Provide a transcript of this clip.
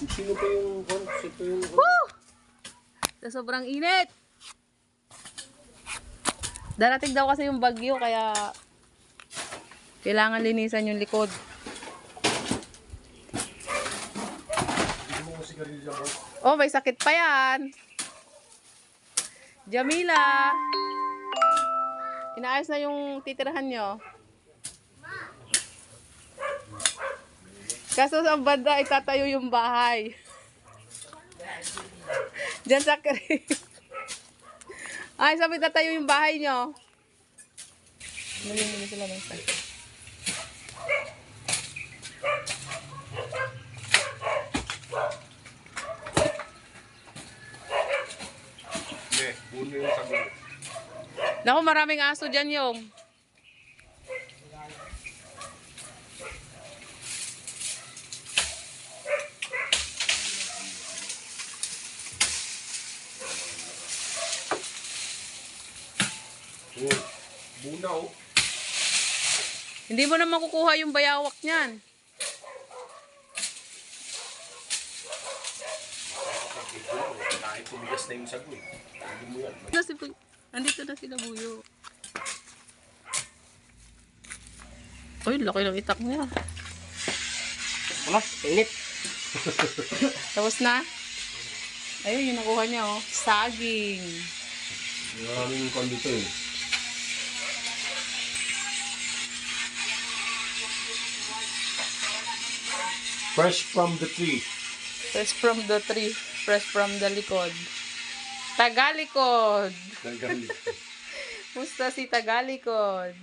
Sino pa yung kon? Sino yung? Woo! Sa sobrang init. Darating daw kasi yung bagyo kaya kailangan linisan yung likod. Oh, may sakit pa yan. Jamila. Inaayos na yung titirahan nyo. Kaso sa banda, itatayo yung bahay. Diyan sa kri. Ay, sabi tatayo yung bahay nyo. Nalilin sila ng sakit. Naku, maraming aso dyan yung. Oh, oh. Hindi mo na makukuha yung bayawak niyan. Kahit tumigas na yung sagot. Hindi mo yan. Ano si Bu- Andito na sila buyo. Uy, laki ng itak niya. Wala, init. Tapos na? Ayun, yung nakuha niya, oh. Saging. Maraming kon dito eh. Fresh from the tree. Fresh from the tree. Fresh from the likod. Tagalikod. Nagalit. Musta si Tagalikod?